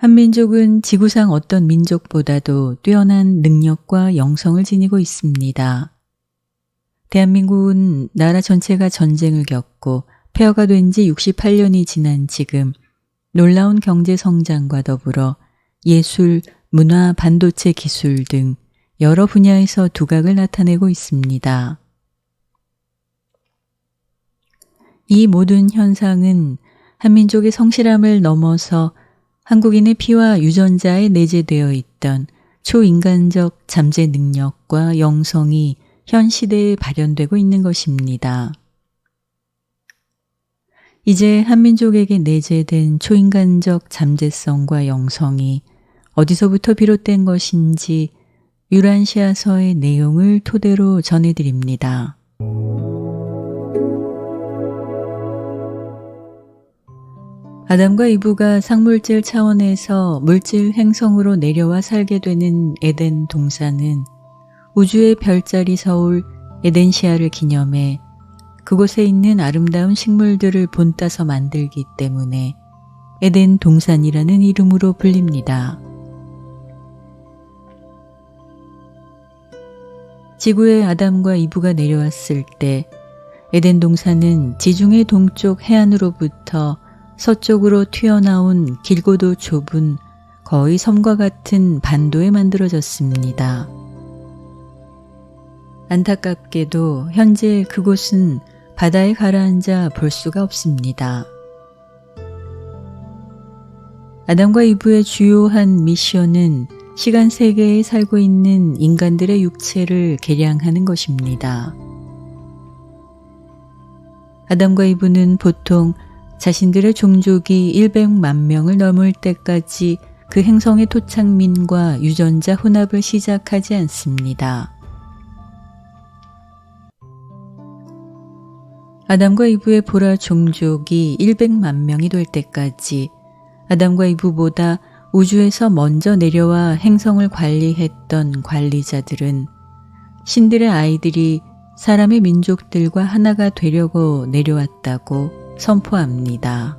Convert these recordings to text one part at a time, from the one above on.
한민족은 지구상 어떤 민족보다도 뛰어난 능력과 영성을 지니고 있습니다. 대한민국은 나라 전체가 전쟁을 겪고 폐허가 된 지 68년이 지난 지금 놀라운 경제 성장과 더불어 예술, 문화, 반도체 기술 등 여러 분야에서 두각을 나타내고 있습니다. 이 모든 현상은 한민족의 성실함을 넘어서 한국인의 피와 유전자에 내재되어 있던 초인간적 잠재 능력과 영성이 현 시대에 발현되고 있는 것입니다. 이제 한민족에게 내재된 초인간적 잠재성과 영성이 어디서부터 비롯된 것인지 유란시아서의 내용을 토대로 전해드립니다. 아담과 이브가 상물질 차원에서 물질 행성으로 내려와 살게 되는 에덴 동산은 우주의 별자리 서울 에덴시아를 기념해 그곳에 있는 아름다운 식물들을 본따서 만들기 때문에 에덴 동산이라는 이름으로 불립니다. 지구에 아담과 이브가 내려왔을 때 에덴 동산은 지중해 동쪽 해안으로부터 서쪽으로 튀어나온 길고도 좁은 거의 섬과 같은 반도에 만들어졌습니다. 안타깝게도 현재 그곳은 바다에 가라앉아 볼 수가 없습니다. 아담과 이브의 주요한 미션은 시간 세계에 살고 있는 인간들의 육체를 개량하는 것입니다. 아담과 이브는 보통 자신들의 종족이 100만 명을 넘을 때까지 그 행성의 토착민과 유전자 혼합을 시작하지 않습니다. 아담과 이브의 보라 종족이 100만 명이 될 때까지 아담과 이브보다 우주에서 먼저 내려와 행성을 관리했던 관리자들은 신들의 아이들이 사람의 민족들과 하나가 되려고 내려왔다고 선포합니다.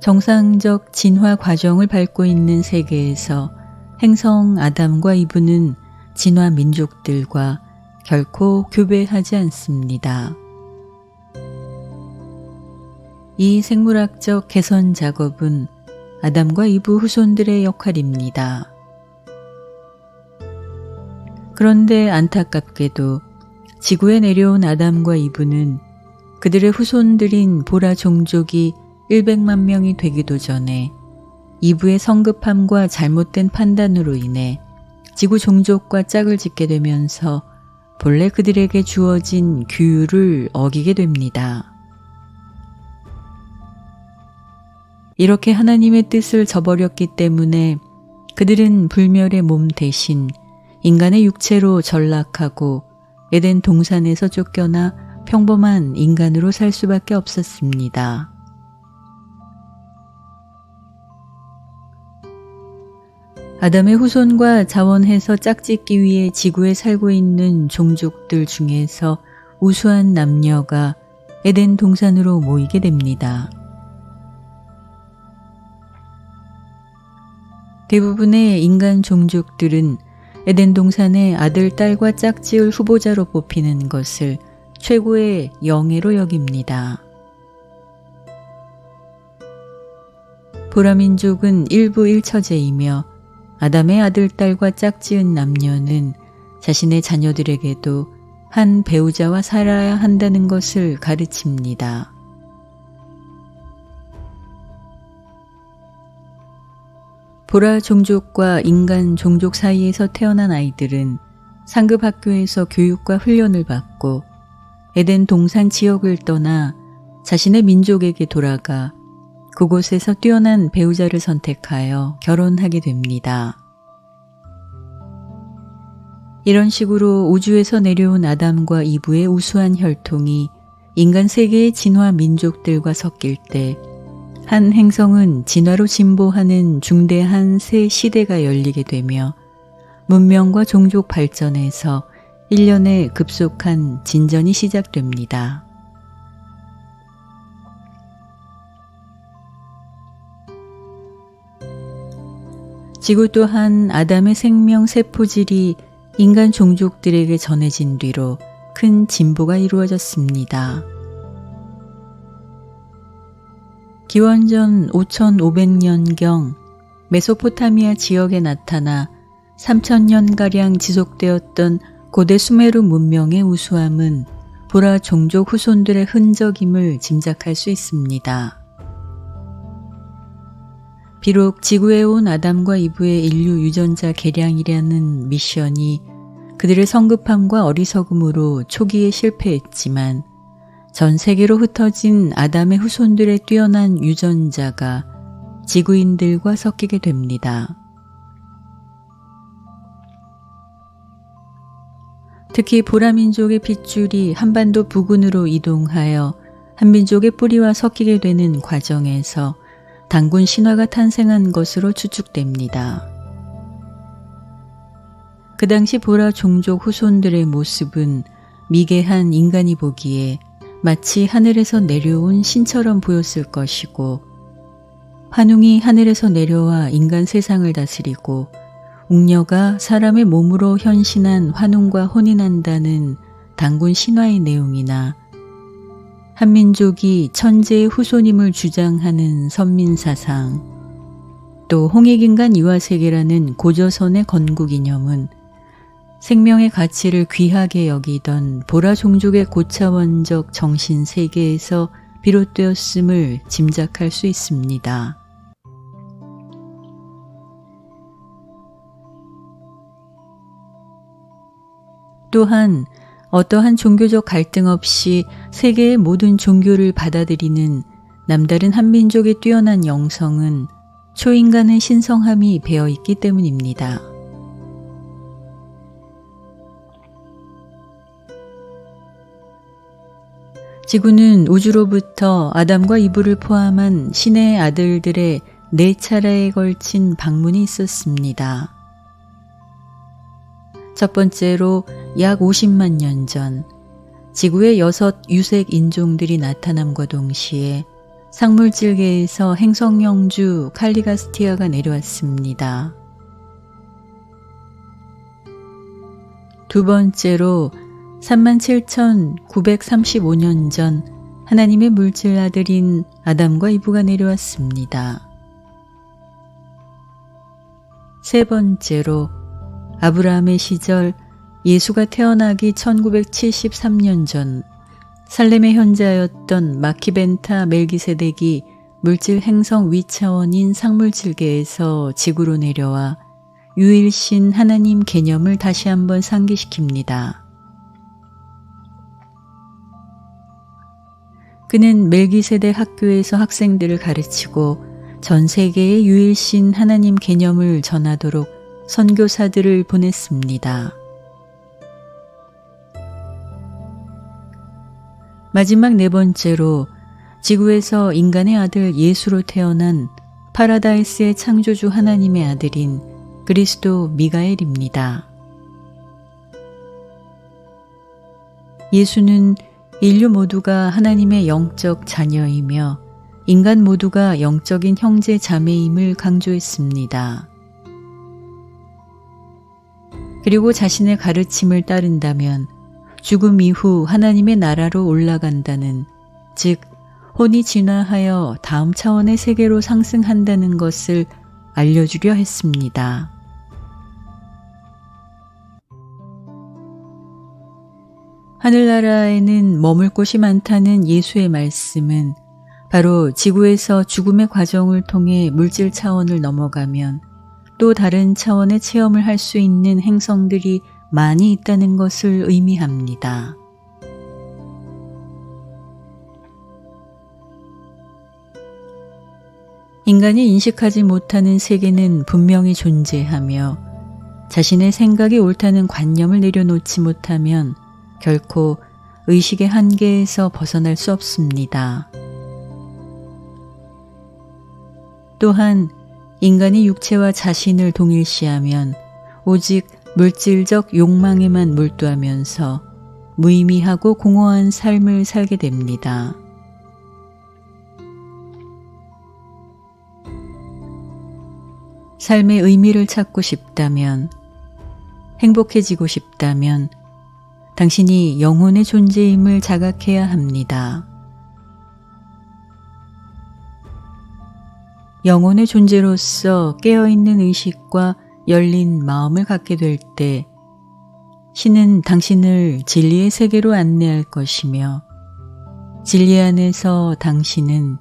정상적 진화 과정을 밟고 있는 세계에서 행성 아담과 이브는 진화 민족들과 결코 교배하지 않습니다. 이 생물학적 개선 작업은 아담과 이브 후손들의 역할입니다. 그런데 안타깝게도 지구에 내려온 아담과 이브는 그들의 후손들인 보라 종족이 100만 명이 되기도 전에 이브의 성급함과 잘못된 판단으로 인해 지구 종족과 짝을 짓게 되면서 본래 그들에게 주어진 규율을 어기게 됩니다. 이렇게 하나님의 뜻을 저버렸기 때문에 그들은 불멸의 몸 대신 인간의 육체로 전락하고 에덴 동산에서 쫓겨나 평범한 인간으로 살 수밖에 없었습니다. 아담의 후손과 자원해서 짝짓기 위해 지구에 살고 있는 종족들 중에서 우수한 남녀가 에덴 동산으로 모이게 됩니다. 대부분의 인간 종족들은 에덴 동산의 아들, 딸과 짝지을 후보자로 뽑히는 것을 최고의 영예로 여깁니다. 보라민족은 일부 일처제이며 아담의 아들, 딸과 짝지은 남녀는 자신의 자녀들에게도 한 배우자와 살아야 한다는 것을 가르칩니다. 보라 종족과 인간 종족 사이에서 태어난 아이들은 상급 학교에서 교육과 훈련을 받고 에덴 동산 지역을 떠나 자신의 민족에게 돌아가 그곳에서 뛰어난 배우자를 선택하여 결혼하게 됩니다. 이런 식으로 우주에서 내려온 아담과 이브의 우수한 혈통이 인간 세계의 진화 민족들과 섞일 때 한 행성은 진화로 진보하는 중대한 새 시대가 열리게 되며 문명과 종족 발전에서 일련의 급속한 진전이 시작됩니다. 지구 또한 아담의 생명 세포질이 인간 종족들에게 전해진 뒤로 큰 진보가 이루어졌습니다. 기원전 5500년경 메소포타미아 지역에 나타나 3000년가량 지속되었던 고대 수메르 문명의 우수함은 보라 종족 후손들의 흔적임을 짐작할 수 있습니다. 비록 지구에 온 아담과 이브의 인류 유전자 개량이라는 미션이 그들의 성급함과 어리석음으로 초기에 실패했지만 전 세계로 흩어진 아담의 후손들의 뛰어난 유전자가 지구인들과 섞이게 됩니다. 특히 보라민족의 핏줄이 한반도 부근으로 이동하여 한민족의 뿌리와 섞이게 되는 과정에서 단군 신화가 탄생한 것으로 추측됩니다. 그 당시 보라 종족 후손들의 모습은 미개한 인간이 보기에 마치 하늘에서 내려온 신처럼 보였을 것이고 환웅이 하늘에서 내려와 인간 세상을 다스리고 웅녀가 사람의 몸으로 현신한 환웅과 혼인한다는 단군 신화의 내용이나 한민족이 천재의 후손임을 주장하는 선민사상, 또 홍익인간 유아세계라는 고조선의 건국 이념은 생명의 가치를 귀하게 여기던 보라 종족의 고차원적 정신 세계에서 비롯되었음을 짐작할 수 있습니다. 또한 어떠한 종교적 갈등 없이 세계의 모든 종교를 받아들이는 남다른 한민족의 뛰어난 영성은 초인간의 신성함이 배어 있기 때문입니다. 지구는 우주로부터 아담과 이브를 포함한 신의 아들들의 네 차례에 걸친 방문이 있었습니다. 첫 번째로 약 50만 년 전 지구의 여섯 유색 인종들이 나타남과 동시에 상물질계에서 행성영주 칼리가스티아가 내려왔습니다. 두 번째로 37,935년 전 하나님의 물질 아들인 아담과 이브가 내려왔습니다. 세 번째로 아브라함의 시절 예수가 태어나기 1973년 전 살렘의 현자였던 마키벤타 멜기세덱이 물질 행성 위차원인 상물질계에서 지구로 내려와 유일신 하나님 개념을 다시 한번 상기시킵니다. 그는 멜기세덱 학교에서 학생들을 가르치고 전 세계의 유일신 하나님 개념을 전하도록 선교사들을 보냈습니다. 마지막 네 번째로 지구에서 인간의 아들 예수로 태어난 파라다이스의 창조주 하나님의 아들인 그리스도 미가엘입니다. 예수는 인류 모두가 하나님의 영적 자녀이며 인간 모두가 영적인 형제 자매임을 강조했습니다. 그리고 자신의 가르침을 따른다면 죽음 이후 하나님의 나라로 올라간다는 즉 혼이 진화하여 다음 차원의 세계로 상승한다는 것을 알려주려 했습니다. 하늘나라에는 머물 곳이 많다는 예수의 말씀은 바로 지구에서 죽음의 과정을 통해 물질 차원을 넘어가면 또 다른 차원의 체험을 할 수 있는 행성들이 많이 있다는 것을 의미합니다. 인간이 인식하지 못하는 세계는 분명히 존재하며 자신의 생각이 옳다는 관념을 내려놓지 못하면 결코 의식의 한계에서 벗어날 수 없습니다. 또한 인간이 육체와 자신을 동일시하면 오직 물질적 욕망에만 몰두하면서 무의미하고 공허한 삶을 살게 됩니다. 삶의 의미를 찾고 싶다면, 행복해지고 싶다면, 당신이 영혼의 존재임을 자각해야 합니다. 영혼의 존재로서 깨어있는 의식과 열린 마음을 갖게 될 때, 신은 당신을 진리의 세계로 안내할 것이며, 진리 안에서 당신은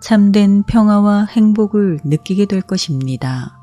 참된 평화와 행복을 느끼게 될 것입니다.